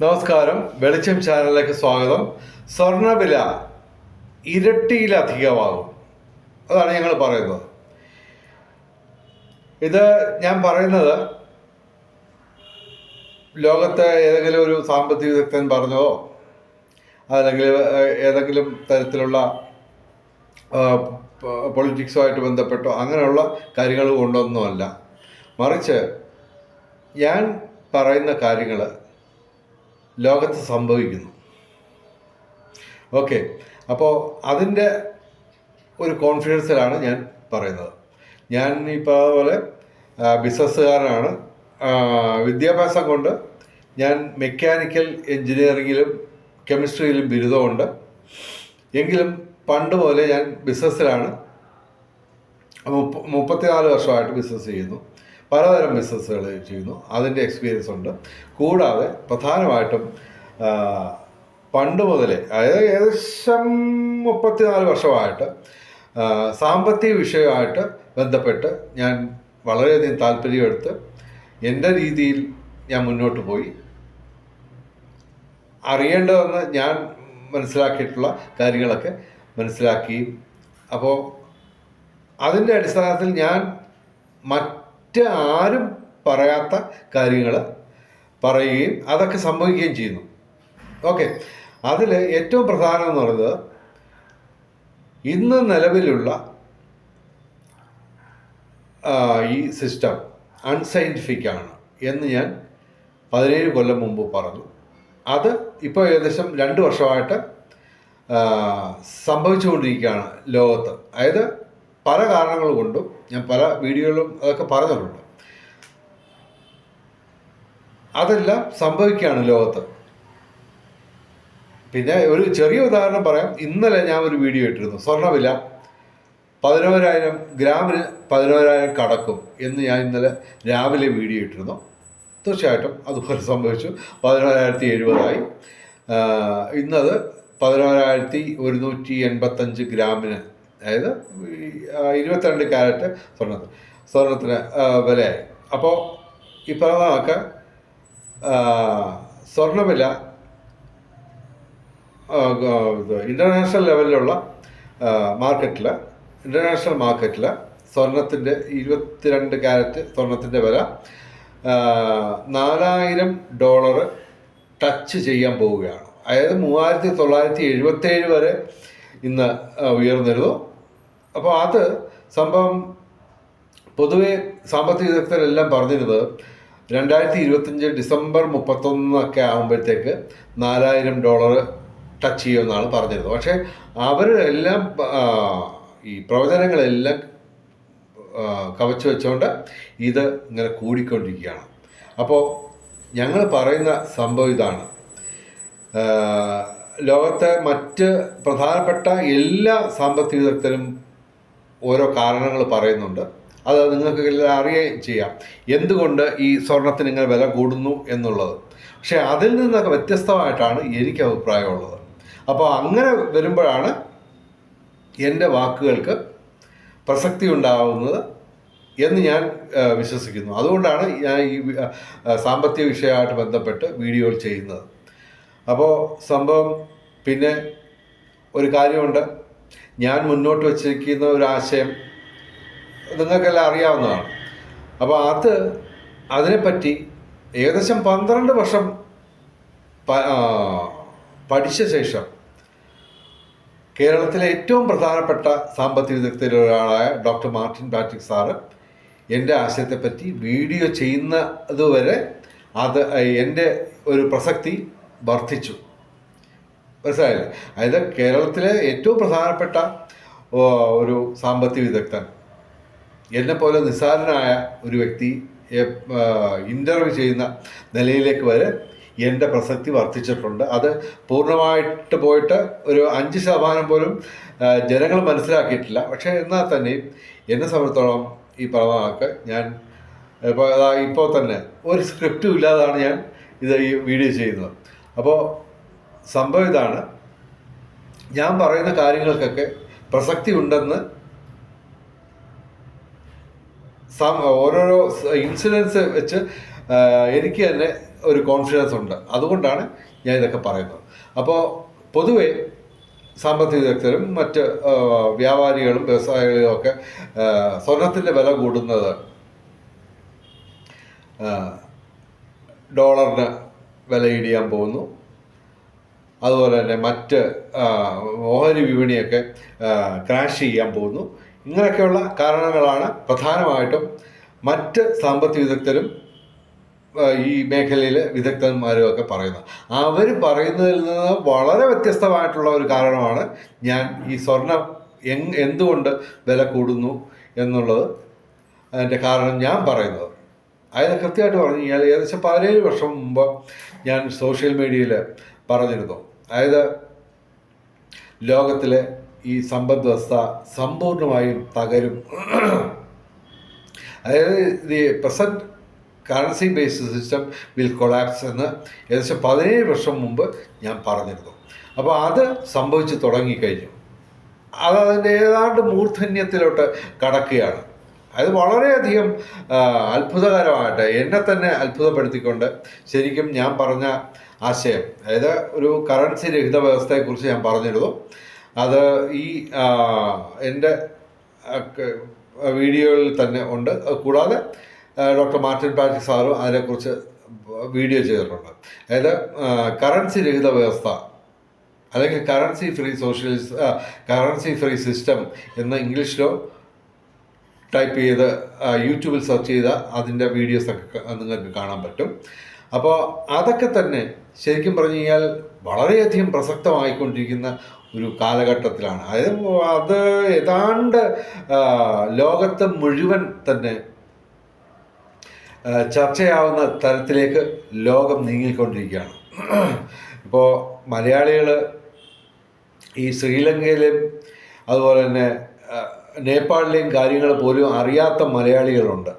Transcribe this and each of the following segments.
നമസ്കാരം. വെളിച്ചം ചാനലിലേക്ക് സ്വാഗതം. സ്വർണവില ഇരട്ടിയിലധികമാകും. അതാണ് ഞങ്ങൾ പറയുന്നത്. ഇത് ഞാൻ പറയുന്നത് ലോകത്തെ ഏതെങ്കിലും ഒരു സാമ്പത്തിക വിദഗ്ധൻ പറഞ്ഞതോ അല്ലെങ്കിൽ ഏതെങ്കിലും തരത്തിലുള്ള പൊളിറ്റിക്സുമായിട്ട് ബന്ധപ്പെട്ടോ? അങ്ങനെയുള്ള കാര്യങ്ങൾ കൊണ്ടൊന്നുമല്ല. മറിച്ച് ഞാൻ പറയുന്ന കാര്യങ്ങൾ ലോകത്ത് സംഭവിക്കുന്നു. ഓക്കെ അപ്പോൾ അതിന്റെ ഒരു കോൺഫിഡൻസിലാണ് ഞാൻ പറയുന്നത്. ഞാൻ ഈ പറഞ്ഞ ബിസിനസ്സുകാരനാണ് വിദ്യാഭ്യാസം കൊണ്ട് ഞാൻ മെക്കാനിക്കൽ എൻജിനീയറിങ്ങിലും കെമിസ്ട്രിയിലും ബിരുദമുണ്ട്. എങ്കിലും പണ്ട് പോലെ ഞാൻ ബിസിനസ്സിലാണ് മുപ്പ മുപ്പത്തിനാല് വർഷമായിട്ട് ബിസിനസ് ചെയ്യുന്നു. പലതരം ബിസിനസ്സുകൾ ചെയ്യുന്നു. അതിന്റെ എക്സ്പീരിയൻസ് ഉണ്ട്. കൂടാതെ പ്രധാനമായിട്ടും പണ്ട് മുതലേ അതായത് ഏകദേശം മുപ്പത്തിനാല് വർഷമായിട്ട് സാമ്പത്തിക വിഷയമായിട്ട് ബന്ധപ്പെട്ട് ഞാൻ വളരെയധികം താല്പര്യമെടുത്ത് എന്റെ രീതിയിൽ ഞാൻ മുന്നോട്ട് പോയി. അറിയേണ്ടതെന്ന് ഞാൻ മനസ്സിലാക്കിയിട്ടുള്ള കാര്യങ്ങളൊക്കെ മനസ്സിലാക്കി. അപ്പോൾ അതിന്റെ അടിസ്ഥാനത്തിൽ ഞാൻ മറ്റ് ആരും പറയാത്ത കാര്യങ്ങൾ പറയുകയും അതൊക്കെ സംഭവിക്കുകയും ചെയ്യുന്നു. ഓക്കെ. അതിൽ ഏറ്റവും പ്രധാനം എന്ന് പറയുന്നത് ഇന്ന് നിലവിലുള്ള ഈ സിസ്റ്റം അൺസൈന്റിഫിക് ആണ് എന്ന് ഞാൻ പതിനേഴ് കൊല്ലം മുമ്പ് പറഞ്ഞു. അത് ഇപ്പോൾ ഏകദേശം രണ്ട് വർഷമായിട്ട് സംഭവിച്ചുകൊണ്ടിരിക്കുകയാണ് ലോകത്ത്. അതായത് പല കാരണങ്ങൾ കൊണ്ടും ഞാൻ പല വീഡിയോകളും അതൊക്കെ പറഞ്ഞിട്ടുണ്ട്. അതെല്ലാം സംഭവിക്കുകയാണ് ലോകത്ത്. പിന്നെ ഒരു ചെറിയ ഉദാഹരണം പറയാം. ഇന്നലെ ഞാൻ ഒരു വീഡിയോ ഇട്ടിരുന്നു. സ്വർണവില പതിനോരായിരം ഗ്രാമിന് പതിനോരായിരം കടക്കും എന്ന് ഞാൻ ഇന്നലെ രാവിലെ വീഡിയോ ഇട്ടിരുന്നു. തീർച്ചയായിട്ടും അതുപോലെ സംഭവിച്ചു. പതിനോരായിരത്തി എഴുപതായി. ഇന്നത് പതിനോരായിരത്തി ഒരുന്നൂറ്റി എൺപത്തഞ്ച് ഗ്രാമിന് അതായത് ഇരുപത്തിരണ്ട് ക്യാരറ്റ് സ്വർണത്തിന് സ്വർണത്തിന് വിലയായി. അപ്പോൾ ഈ പറഞ്ഞതൊക്കെ സ്വർണവില ഇന്റർനാഷണൽ ലെവലിലുള്ള മാർക്കറ്റിൽ ഇന്റർനാഷണൽ മാർക്കറ്റിൽ സ്വർണത്തിന്റെ ഇരുപത്തിരണ്ട് ക്യാരറ്റ് സ്വർണത്തിന്റെ വില നാലായിരം ഡോളർ ടച്ച് ചെയ്യാൻ പോവുകയാണ്. അതായത് മൂവായിരത്തി തൊള്ളായിരത്തി എഴുപത്തേഴ് വരെ ഇന്ന് ഉയർന്നിരുന്നു. അപ്പോൾ അത് സംഭവം പൊതുവെ സാമ്പത്തിക വിദഗ്ധരെല്ലാം പറഞ്ഞിരുന്നത് രണ്ടായിരത്തി ഇരുപത്തഞ്ച് ഡിസംബർ മുപ്പത്തൊന്നൊക്കെ ആകുമ്പോഴത്തേക്ക് നാലായിരം ഡോളർ ടച്ച് ചെയ്യുമെന്നാണ് പറഞ്ഞിരുന്നത്. പക്ഷേ അവരെല്ലാം ഈ പ്രവചനങ്ങളെല്ലാം കവച്ചു വെച്ചുകൊണ്ട് ഇത് ഇങ്ങനെ കൂടിക്കൊണ്ടിരിക്കുകയാണ്. അപ്പോൾ ഞങ്ങൾ പറയുന്ന സംഭവം ഇതാണ്. ലോകത്തെ മറ്റ് പ്രധാനപ്പെട്ട എല്ലാ സാമ്പത്തിക വിദഗ്ധരും ഓരോ കാരണങ്ങൾ പറയുന്നുണ്ട്. അത് നിങ്ങൾക്ക് അറിയുകയും ചെയ്യാം. എന്തുകൊണ്ട് ഈ സ്വർണത്തിന് ഇങ്ങനെ വില കൂടുന്നു എന്നുള്ളത്? പക്ഷേ അതിൽ നിന്നൊക്കെ വ്യത്യസ്തമായിട്ടാണ് എനിക്ക് അഭിപ്രായമുള്ളത്. അപ്പോൾ അങ്ങനെ വരുമ്പോഴാണ് എന്റെ വാക്കുകൾക്ക് പ്രസക്തി ഉണ്ടാവുന്നത് എന്ന് ഞാൻ വിശ്വസിക്കുന്നു. അതുകൊണ്ടാണ് ഞാൻ ഈ സാമ്പത്തിക വിഷയമായിട്ട് ബന്ധപ്പെട്ട് വീഡിയോകൾ ചെയ്യുന്നത്. അപ്പോൾ സംഭവം പിന്നെ ഒരു കാര്യമുണ്ട്. ഞാൻ മുന്നോട്ട് വച്ചിരിക്കുന്ന ഒരു ആശയം നിങ്ങൾക്കെല്ലാം അറിയാവുന്നതാണ്. അപ്പോൾ അത് അതിനെപ്പറ്റി ഏകദേശം പന്ത്രണ്ട് വർഷം പഠിച്ച ശേഷം കേരളത്തിലെ ഏറ്റവും പ്രധാനപ്പെട്ട സാമ്പത്തിക വിദഗ്ധരിൽ ഒരാളായ ഡോക്ടർ മാർട്ടിൻ പാട്രിക് സാറ് എന്റെ ആശയത്തെപ്പറ്റി വീഡിയോ ചെയ്യുന്നതുവരെ അത് എന്റെ ഒരു പ്രസക്തി വർദ്ധിച്ചു. മനസ്സിലായില്ലേ? അതായത് കേരളത്തിലെ ഏറ്റവും പ്രധാനപ്പെട്ട ഒരു സാമ്പത്തിക വിദഗ്ധൻ എന്നെപ്പോലെ നിസ്സാരനായ ഒരു വ്യക്തി ഇന്റർവ്യൂ ചെയ്യുന്ന നിലയിലേക്ക് വരെ എന്റെ പ്രസക്തി വർദ്ധിച്ചിട്ടുണ്ട്. അത് പൂർണമായിട്ട് പോയിട്ട് ഒരു അഞ്ച് ശതമാനം പോലും ജനങ്ങൾ മനസ്സിലാക്കിയിട്ടില്ല. പക്ഷേ എന്നാൽ തന്നെയും എന്നെ സംബന്ധിച്ചോളം ഈ പറഞ്ഞതൊക്കെ ഞാൻ ഇപ്പോൾ ഇപ്പോൾ തന്നെ ഒരു സ്ക്രിപ്റ്റും ഇല്ലാതാണ് ഞാൻ ഇത് ഈ വീഡിയോ ചെയ്യുന്നത്. അപ്പോൾ സംഭവം ഇതാണ്. ഞാൻ പറയുന്ന കാര്യങ്ങൾക്കൊക്കെ പ്രസക്തി ഉണ്ടെന്ന് ഓരോരോ ഇൻസിഡൻസ് വെച്ച് എനിക്ക് തന്നെ ഒരു കോൺഫിഡൻസ് ഉണ്ട്. അതുകൊണ്ടാണ് ഞാൻ ഇതൊക്കെ പറയുന്നത്. അപ്പോൾ പൊതുവെ സാമ്പത്തിക വിദഗ്ധരും മറ്റ് വ്യാപാരികളും വ്യവസായികളും ഒക്കെ സ്വർണത്തിന്റെ വില കൂടുന്നത് ഡോളറിന് വില ഇടിയാൻ പോകുന്നു. അതുപോലെ തന്നെ മറ്റ് ഓഹരി വിപണിയൊക്കെ ക്രാഷ് ചെയ്യാൻ പോകുന്നു. ഇങ്ങനെയൊക്കെയുള്ള കാരണങ്ങളാണ് പ്രധാനമായിട്ടും മറ്റ് സാമ്പത്തിക വിദഗ്ധരും ഈ മേഖലയിലെ വിദഗ്ധന്മാരും ഒക്കെ പറയുന്നത്. അവർ പറയുന്നതിൽ നിന്ന് വളരെ വ്യത്യസ്തമായിട്ടുള്ള ഒരു കാരണമാണ് ഞാൻ ഈ സ്വർണം എന്തുകൊണ്ട് വില കൂടുന്നു എന്നുള്ളത്. അതിന്റെ കാരണം ഞാൻ പറയുന്നത്. അതായത് കൃത്യമായിട്ട് പറഞ്ഞു കഴിഞ്ഞാൽ ഏകദേശം പതിനേഴ് വർഷം മുമ്പ് ഞാൻ സോഷ്യൽ മീഡിയയിൽ പറഞ്ഞിരുന്നു. അതായത് ലോകത്തിലെ ഈ സമ്പദ് വ്യവസ്ഥ സമ്പൂർണമായും തകരും. അതായത് the present currency based system will collapse എന്ന് ഏകദേശം പതിനേഴ് വർഷം മുമ്പ് ഞാൻ പറഞ്ഞിരുന്നു. അപ്പോൾ അത് സംഭവിച്ച് തുടങ്ങിക്കഴിഞ്ഞു. അത് അതിന്റെ ഏതാണ്ട് മൂർധന്യത്തിലോട്ട് കടക്കുകയാണ്. അത് വളരെയധികം അത്ഭുതകരമായിട്ട് എന്നെ തന്നെ അത്ഭുതപ്പെടുത്തിക്കൊണ്ട് ശരിക്കും ഞാൻ പറഞ്ഞ ആശയം അതായത് ഒരു കറൻസി രഹിത വ്യവസ്ഥയെക്കുറിച്ച് ഞാൻ പറഞ്ഞിരുന്നു. അത് ഈ എന്റെ വീഡിയോയിൽ തന്നെ ഉണ്ട്. കൂടാതെ ഡോക്ടർ മാർട്ടിൻ പാറ്റി സാറും അതിനെക്കുറിച്ച് വീഡിയോ ചെയ്തിട്ടുണ്ട്. അതായത് കറൻസി രഹിത വ്യവസ്ഥ അല്ലെങ്കിൽ currency free socialist currency free system എന്ന് ഇംഗ്ലീഷിലോ ടൈപ്പ് ചെയ്ത് യൂട്യൂബിൽ സെർച്ച് ചെയ്ത അതിന്റെ വീഡിയോസൊക്കെ നിങ്ങൾക്ക് കാണാൻ പറ്റും. അപ്പോൾ അതൊക്കെ തന്നെ ശരിക്കും പറഞ്ഞു കഴിഞ്ഞാൽ വളരെയധികം പ്രസക്തമായിക്കൊണ്ടിരിക്കുന്ന ഒരു കാലഘട്ടത്തിലാണ്. അതായത് അത് ഏതാണ്ട് ലോകത്ത് മുഴുവൻ തന്നെ ചർച്ചയാവുന്ന തരത്തിലേക്ക് ലോകം നീങ്ങിക്കൊണ്ടിരിക്കുകയാണ്. ഇപ്പോൾ മലയാളികൾ ഈ ശ്രീലങ്കയിലും അതുപോലെ തന്നെ നേപ്പാളിലെയും കാര്യങ്ങൾ പോലും അറിയാത്ത മലയാളികളുണ്ട്.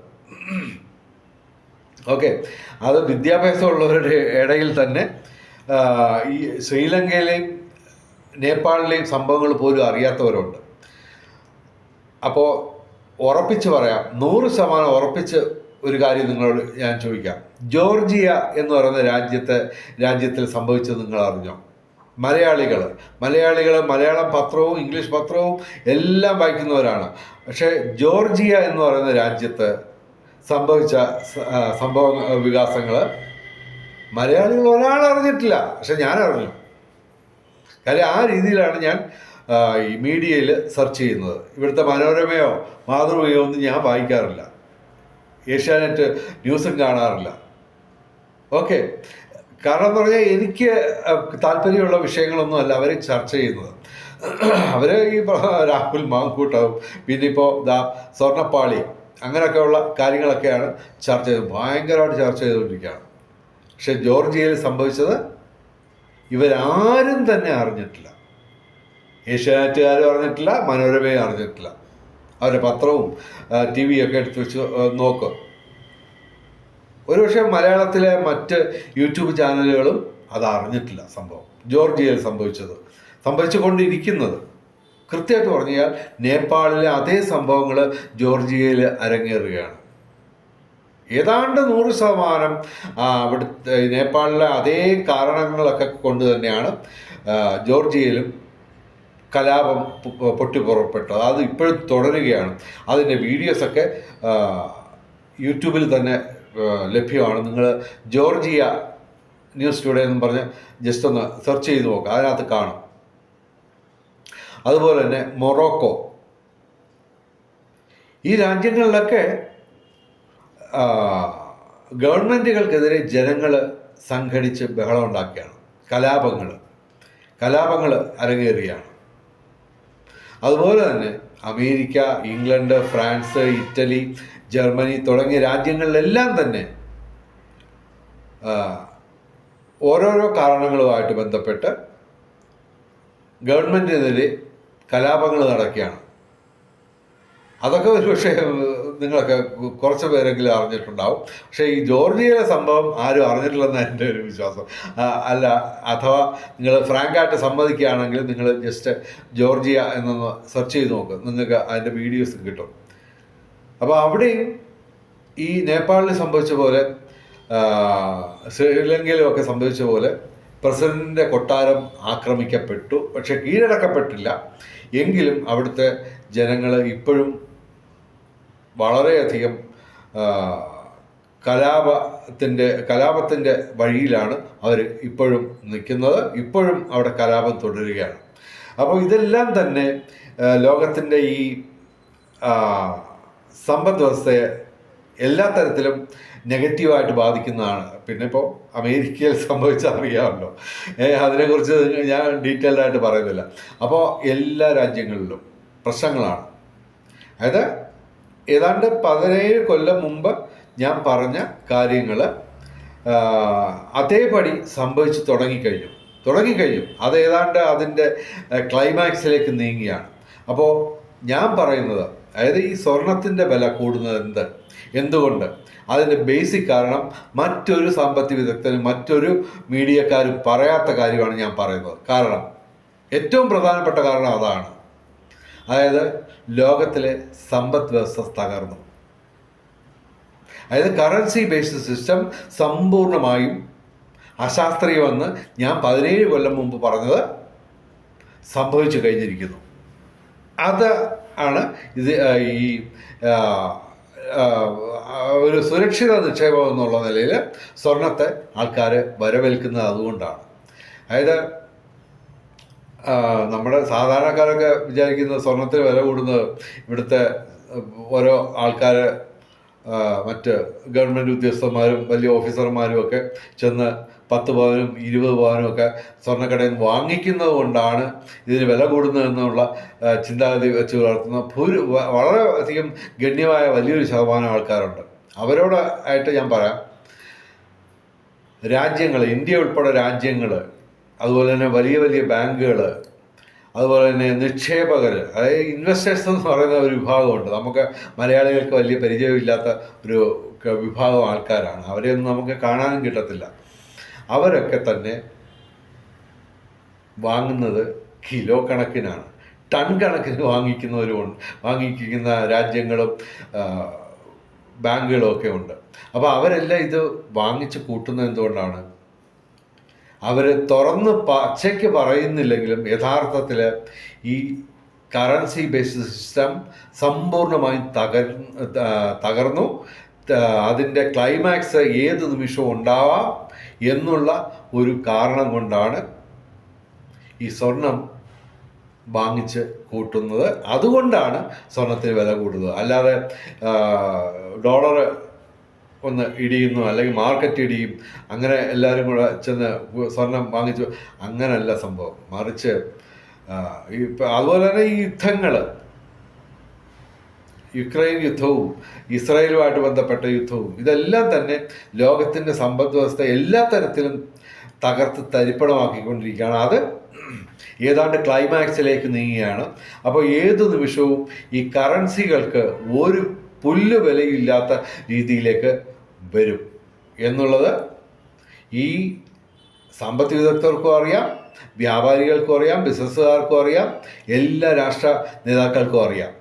ഓക്കെ. അത് വിദ്യാഭ്യാസമുള്ളവരുടെ ഇടയിൽ തന്നെ ഈ ശ്രീലങ്കയിലെയും നേപ്പാളിലെയും സംഭവങ്ങൾ പോലും അറിയാത്തവരുണ്ട്. അപ്പോൾ ഉറപ്പിച്ച് പറയാം നൂറ് ശതമാനം ഉറപ്പിച്ച് ഒരു കാര്യം നിങ്ങളോട് ഞാൻ ചോദിക്കാം. ജോർജിയ എന്ന് പറയുന്ന രാജ്യത്തെ രാജ്യത്തിൽ സംഭവിച്ചത് നിങ്ങൾ അറിഞ്ഞോ? മലയാളികൾ മലയാളികൾ മലയാളം പത്രവും ഇംഗ്ലീഷ് പത്രവും എല്ലാം വായിക്കുന്നവരാണ്. പക്ഷേ ജോർജിയ എന്ന് പറയുന്ന രാജ്യത്ത് സംഭവിച്ച സംഭവ വികാസങ്ങൾ മലയാളികൾ ഒരാൾ അറിഞ്ഞിട്ടില്ല. പക്ഷെ ഞാൻ അറിഞ്ഞു കാര്യം ആ രീതിയിലാണ് ഞാൻ ഈ മീഡിയയിൽ സെർച്ച് ചെയ്യുന്നത്. ഇവിടുത്തെ മനോരമയോ മാതൃകയോ ഒന്നും ഞാൻ വായിക്കാറില്ല. ഏഷ്യാനെറ്റ് ന്യൂസും കാണാറില്ല. ഓക്കെ. കാരണം എന്ന് പറഞ്ഞാൽ എനിക്ക് താല്പര്യമുള്ള വിഷയങ്ങളൊന്നും അല്ല അവർ ചർച്ച ചെയ്യുന്നത്. അവർ ഈ രാഹുൽ മാങ്കൂട്ടാവും പിന്നെ ഇപ്പോൾ ദാ സ്വർണപ്പാളി അങ്ങനെയൊക്കെയുള്ള കാര്യങ്ങളൊക്കെയാണ് ചർച്ച ചെയ്തത്. ഭയങ്കരമായിട്ട് ചർച്ച ചെയ്തുകൊണ്ടിരിക്കുകയാണ്. പക്ഷെ ജോർജിയയിൽ സംഭവിച്ചത് ഇവരാരും തന്നെ അറിഞ്ഞിട്ടില്ല. ഏഷ്യാനെറ്റുകാരും അറിഞ്ഞിട്ടില്ല മനോരമയും അറിഞ്ഞിട്ടില്ല. അവരുടെ പത്രവും ടി വിയൊക്കെ എടുത്ത് വെച്ച് നോക്കും. ഒരുപക്ഷെ മലയാളത്തിലെ മറ്റ് യൂട്യൂബ് ചാനലുകളും അത് അറിഞ്ഞിട്ടില്ല സംഭവം. ജോർജിയയിൽ സംഭവിച്ചത്. സംഭവിച്ചുകൊണ്ടിരിക്കുന്നത്. കൃത്യമായിട്ട് കൃത്യമായിട്ട് പറഞ്ഞാൽ നേപ്പാളിലെ അതേ സംഭവങ്ങൾ ജോർജിയയിൽ അരങ്ങേറുകയാണ്. ഏതാണ്ട് നൂറ് ശതമാനം അവിടുത്തെ നേപ്പാളിലെ അതേ കാരണങ്ങളൊക്കെ കൊണ്ട് തന്നെയാണ് ജോർജിയയിലും കലാപം പൊട്ടിപ്പുറപ്പെട്ടത്. അത് ഇപ്പോഴും തുടരുകയാണ്. അതിന്റെ വീഡിയോസൊക്കെ യൂട്യൂബിൽ തന്നെ ലഭ്യമാണ്. നിങ്ങൾ ജോർജിയ ന്യൂസ് ടുഡേ എന്ന് പറഞ്ഞ് ജസ്റ്റ് ഒന്ന് സെർച്ച് ചെയ്ത് നോക്കുക അതിനകത്ത് കാണും. അതുപോലെ തന്നെ മൊറോക്കോ. ഈ രാജ്യങ്ങളിലൊക്കെ ഗവൺമെന്റുകൾക്കെതിരെ ജനങ്ങൾ സംഘടിച്ച് ബഹളം ഉണ്ടാക്കുകയാണ് കലാപങ്ങൾ കലാപങ്ങൾ അരങ്ങേറിയാണ്. അതുപോലെ തന്നെ America England France Italy Germany തുടങ്ങിയ രാജ്യങ്ങളിലെല്ലാം തന്നെ ഓരോരോ കാരണങ്ങളുമായിട്ട് ബന്ധപ്പെട്ട് ഗവൺമെന്റിനെതിരെ കലാപങ്ങൾ നടക്കുകയാണ്. അതൊക്കെ ഒരു പക്ഷേ നിങ്ങളൊക്കെ കുറച്ച് പേരെങ്കിലും അറിഞ്ഞിട്ടുണ്ടാവും. പക്ഷേ ഈ ജോർജിയയിലെ സംഭവം ആരും അറിഞ്ഞിട്ടില്ലെന്നാണ് എന്റെ ഒരു വിശ്വാസം. അല്ല അഥവാ നിങ്ങൾ ഫ്രാങ്കായിട്ട് സമ്മതിക്കുകയാണെങ്കിൽ നിങ്ങൾ ജസ്റ്റ് ജോർജിയ എന്നൊന്ന് സെർച്ച് ചെയ്ത് നോക്ക്. നിങ്ങൾക്ക് അതിന്റെ വീഡിയോസ് കിട്ടും. അപ്പോൾ അവിടെയും ഈ നേപ്പാളിൽ സംഭവിച്ച പോലെ ശ്രീലങ്കയിലും ഒക്കെ സംഭവിച്ച പോലെ പ്രസിഡന്റിന്റെ കൊട്ടാരം ആക്രമിക്കപ്പെട്ടു പക്ഷെ കീഴടക്കപ്പെട്ടില്ല. എങ്കിലും അവിടുത്തെ ജനങ്ങൾ ഇപ്പോഴും വളരെയധികം കലാപത്തിന്റെ കലാപത്തിന്റെ വഴിയിലാണ് അവർ ഇപ്പോഴും നിൽക്കുന്നത്. ഇപ്പോഴും അവിടെ കലാപം തുടരുകയാണ്. അപ്പോൾ ഇതെല്ലാം തന്നെ ലോകത്തിന്റെ ഈ സമ്പദ് വ്യവസ്ഥയെ എല്ലാ തരത്തിലും നെഗറ്റീവായിട്ട് ബാധിക്കുന്നതാണ്. പിന്നെ ഇപ്പോൾ അമേരിക്കയിൽ സംഭവിച്ച അറിയാമല്ലോ ഏ, അതിനെക്കുറിച്ച് ഞാൻ ഡീറ്റെയിൽഡ് ആയിട്ട് പറയുന്നില്ല. അപ്പോൾ എല്ലാ രാജ്യങ്ങളിലും പ്രശ്നങ്ങളാണ്. അതായത് ഏതാണ്ട് പതിനേഴ് കൊല്ലം മുമ്പ് ഞാൻ പറഞ്ഞ കാര്യങ്ങൾ അതേപടി സംഭവിച്ച് തുടങ്ങിക്കഴിഞ്ഞു. തുടങ്ങിക്കഴിഞ്ഞു. അത് ഏതാണ്ട് അതിന്റെ ക്ലൈമാക്സിലേക്ക് നീങ്ങിയാണ്. അപ്പോൾ ഞാൻ പറയുന്നത് അതായത് ഈ സ്വർണത്തിന്റെ വില കൂടുന്നത് എന്ത്? എന്തുകൊണ്ട്? അതിന്റെ ബേസിക് കാരണം മറ്റൊരു സാമ്പത്തിക വിദഗ്ധനും മറ്റൊരു മീഡിയക്കാരും പറയാത്ത കാര്യമാണ് ഞാൻ പറയുന്നത്. കാരണം ഏറ്റവും പ്രധാനപ്പെട്ട കാരണം അതാണ്. അതായത് ലോകത്തിലെ സമ്പദ് വ്യവസ്ഥ തകർന്നു. അതായത് കറൻസി ബേസ്ഡ് സിസ്റ്റം സമ്പൂർണമായും അശാസ്ത്രീയമെന്ന് ഞാൻ പതിനേഴ് കൊല്ലം മുമ്പ് പറഞ്ഞത് സംഭവിച്ചു കഴിഞ്ഞിരിക്കുന്നു. അത് ആണ്. ഇത് ഈ ഒരു സുരക്ഷിത നിക്ഷേപം എന്നുള്ള നിലയിൽ സ്വർണത്തെ ആൾക്കാർ വരവേൽക്കുന്നത് അതുകൊണ്ടാണ്. അതായത് നമ്മുടെ സാധാരണക്കാരൊക്കെ വിചാരിക്കുന്ന സ്വർണത്തിന് വില കൂടുന്നത് ഇവിടുത്തെ ഓരോ ആൾക്കാർ മറ്റ് ഗവൺമെന്റ് ഉദ്യോഗസ്ഥന്മാരും വലിയ ഓഫീസർമാരും ഒക്കെ ചെന്ന് പത്ത് പവനും ഇരുപത് പവനും ഒക്കെ സ്വർണക്കടയിൽ നിന്ന് വാങ്ങിക്കുന്നത് കൊണ്ടാണ് ഇതിന് വില കൂടുന്നതെന്നുള്ള ചിന്താഗതി വെച്ച് പുലർത്തുന്ന ഭൂരി വളരെ വളരെയധികം ഗണ്യമായ വലിയൊരു ശതമാനം ആൾക്കാരുണ്ട്. അവരോട് ആയിട്ട് ഞാൻ പറയാം. രാജ്യങ്ങൾ ഇന്ത്യ ഉൾപ്പെടെ രാജ്യങ്ങൾ അതുപോലെ തന്നെ വലിയ വലിയ ബാങ്കുകൾ അതുപോലെ തന്നെ നിക്ഷേപകർ അതായത് ഇൻവെസ്റ്റേഴ്സ് എന്ന് പറയുന്ന ഒരു വിഭാഗമുണ്ട്. നമുക്ക് മലയാളികൾക്ക് വലിയ പരിചയമില്ലാത്ത ഒരു വിഭാഗം ആൾക്കാരാണ്. അവരെയൊന്നും നമുക്ക് കാണാനും കിട്ടത്തില്ല. അവരൊക്കെ തന്നെ വാങ്ങുന്നത് കിലോ കണക്കിനാണ്. ടൺ കണക്കിന് വാങ്ങിക്കുന്നവരുമുണ്ട്. വാങ്ങിക്കുന്ന രാജ്യങ്ങളും ബാങ്കുകളും ഒക്കെ ഉണ്ട്. അപ്പോൾ അവരെല്ലാം ഇത് വാങ്ങിച്ച് കൂട്ടുന്നത് എന്തുകൊണ്ടാണ്? അവർ തുറന്ന് പച്ചയ്ക്ക് പറയുന്നില്ലെങ്കിലും യഥാർത്ഥത്തിൽ ഈ കറൻസി ബേസ്ഡ് സിസ്റ്റം സമ്പൂർണമായും തകർ തകർന്നു. അതിന്റെ ക്ലൈമാക്സ് ഏത് നിമിഷവും ഉണ്ടാവാം എന്നുള്ള ഒരു കാരണം കൊണ്ടാണ് ഈ സ്വർണം വാങ്ങിച്ച് കൂട്ടുന്നത്. അതുകൊണ്ടാണ് സ്വർണത്തിന് വില കൂടുന്നത്. അല്ലാതെ ഡോളർ ഒന്ന് ഇടിയുന്നു അല്ലെങ്കിൽ മാർക്കറ്റ് ഇടിയും അങ്ങനെ എല്ലാവരും കൂടെ ചെന്ന് സ്വർണം വാങ്ങിച്ചു. അങ്ങനല്ല സംഭവം. മറിച്ച് ഇപ്പം അതുപോലെ തന്നെ ഈ യുദ്ധങ്ങൾ യുക്രൈൻ യുദ്ധവും ഇസ്രായേലുമായിട്ട് ബന്ധപ്പെട്ട യുദ്ധവും ഇതെല്ലാം തന്നെ ലോകത്തിന്റെ സമ്പദ് വ്യവസ്ഥ എല്ലാ തരത്തിലും തകർത്ത് തരിപ്പണമാക്കിക്കൊണ്ടിരിക്കുകയാണ്. അത് ഏതാണ്ട് ക്ലൈമാക്സിലേക്ക് നീങ്ങുകയാണ്. അപ്പോൾ ഏത് നിമിഷവും ഈ കറൻസികൾക്ക് ഒരു പുല്ല് വിലയില്ലാത്ത രീതിയിലേക്ക് വരും. എന്നുള്ളത് ഈ സാമ്പത്തിക വിദഗ്ധർക്കും അറിയാം വ്യാപാരികൾക്കും അറിയാം ബിസിനസ്സുകാർക്കും അറിയാം എല്ലാ രാഷ്ട്ര നേതാക്കൾക്കും അറിയാം.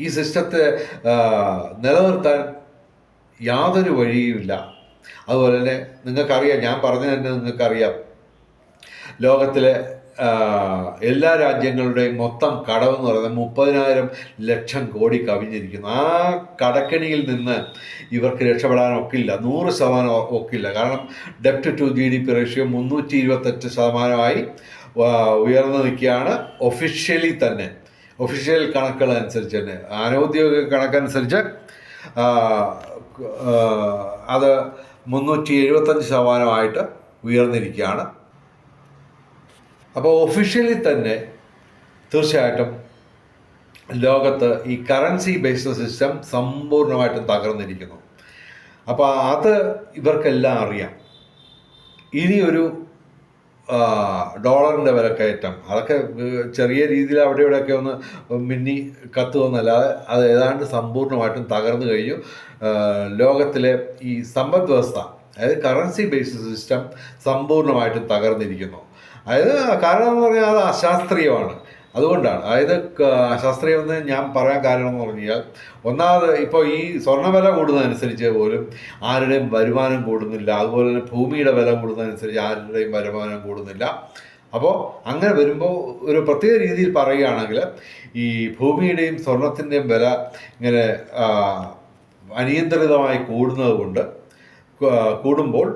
ഈ സിസ്റ്റത്തെ നിലനിർത്താൻ യാതൊരു വഴിയുമില്ല. അതുപോലെ തന്നെ നിങ്ങൾക്കറിയാം ഞാൻ പറഞ്ഞു തന്നെ നിങ്ങൾക്കറിയാം. ലോകത്തിലെ എല്ലാ രാജ്യങ്ങളുടെയും മൊത്തം എന്ന് പറയുന്നത് മുപ്പതിനായിരം ലക്ഷം കോടി കവിഞ്ഞിരിക്കുന്നു. ആ കടക്കെണിയിൽ നിന്ന് ഇവർക്ക് രക്ഷപ്പെടാൻ ഒക്കില്ല. നൂറ് ശതമാനം ഒക്കില്ല. കാരണം ഡെപ്റ്റ് to G D P ratio മുന്നൂറ്റി ഇരുപത്തെട്ട് ശതമാനമായി ഉയർന്നു നിൽക്കുകയാണ് ഒഫീഷ്യലി തന്നെ. ഒഫീഷ്യൽ കണക്കുകൾ അനുസരിച്ച് തന്നെ. അനൗദ്യോഗിക കണക്കനുസരിച്ച് അത് മുന്നൂറ്റി എഴുപത്തഞ്ച് ശതമാനമായിട്ട് ഉയർന്നിരിക്കുകയാണ്. അപ്പോൾ ഒഫീഷ്യലി തന്നെ തീർച്ചയായിട്ടും ലോകത്ത് ഈ കറൻസി ബേസ്ഡ് സിസ്റ്റം സമ്പൂർണമായിട്ടും തകർന്നിരിക്കുന്നു. അപ്പോൾ അത് ഇവർക്കെല്ലാം അറിയാം. ഇനിയൊരു ആ, ഡോളറിന്റെ വിലക്കയറ്റം. അതൊക്കെ ചെറിയ രീതിയിൽ അവിടെ ഇവിടെയൊക്കെ ഒന്ന് മിന്നി കത്തുമെന്നല്ലാതെ അത് ഏതാണ്ട് സമ്പൂർണമായിട്ടും തകർന്നു കഴിഞ്ഞു. ലോകത്തിലെ ഈ സമ്പദ് വ്യവസ്ഥ അതായത് കറൻസി ബേസ്ഡ് സിസ്റ്റം സമ്പൂർണമായിട്ടും തകർന്നിരിക്കുന്നു. അതായത് കാരണം എന്ന് പറഞ്ഞാൽ അത് അശാസ്ത്രീയമാണ്. അതുകൊണ്ടാണ്. അതായത് ശാസ്ത്രീയമെന്ന് ഞാൻ പറയാൻ കാരണം എന്ന് പറഞ്ഞു കഴിഞ്ഞാൽ ഒന്നാമത് ഇപ്പോൾ ഈ സ്വർണവില കൂടുന്നതനുസരിച്ച് പോലും ആരുടെയും വരുമാനം കൂടുന്നില്ല. അതുപോലെ തന്നെ ഭൂമിയുടെ വില കൂടുന്നതനുസരിച്ച് ആരുടെയും വരുമാനം കൂടുന്നില്ല. അപ്പോൾ അങ്ങനെ വരുമ്പോൾ ഒരു പ്രത്യേക രീതിയിൽ പറയുകയാണെങ്കിൽ ഈ ഭൂമിയുടെയും സ്വർണത്തിന്റെയും വില ഇങ്ങനെ അനിയന്ത്രിതമായി കൂടുന്നത് കൊണ്ട് കൂടുമ്പോൾ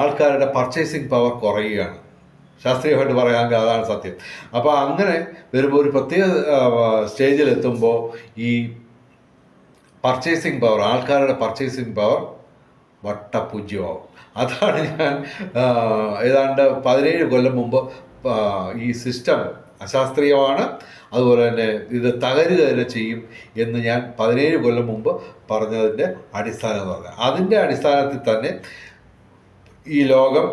ആൾക്കാരുടെ പർച്ചേസിങ് പവർ കുറയുകയാണ്. ശാസ്ത്രീയമായിട്ട് പറയാൻ അതാണ് സത്യം. അപ്പോൾ അങ്ങനെ വരുമ്പോൾ ഒരു പ്രത്യേക സ്റ്റേജിൽ എത്തുമ്പോൾ ഈ പർച്ചേസിങ് പവർ ആൾക്കാരുടെ പർച്ചേസിങ് പവർ വട്ടപൂജ്യമാവും. അതാണ് ഞാൻ ഏതാണ്ട് പതിനേഴ് കൊല്ലം മുമ്പ് ഈ സിസ്റ്റം അശാസ്ത്രീയമാണ്. അതുപോലെ തന്നെ ഇത് തകരുക തന്നെ ചെയ്യും എന്ന് ഞാൻ പതിനേഴ് കൊല്ലം മുമ്പ് പറഞ്ഞതിന്റെ അടിസ്ഥാനം എന്ന് അതിന്റെ അടിസ്ഥാനത്തിൽ തന്നെ ഈ ലോകം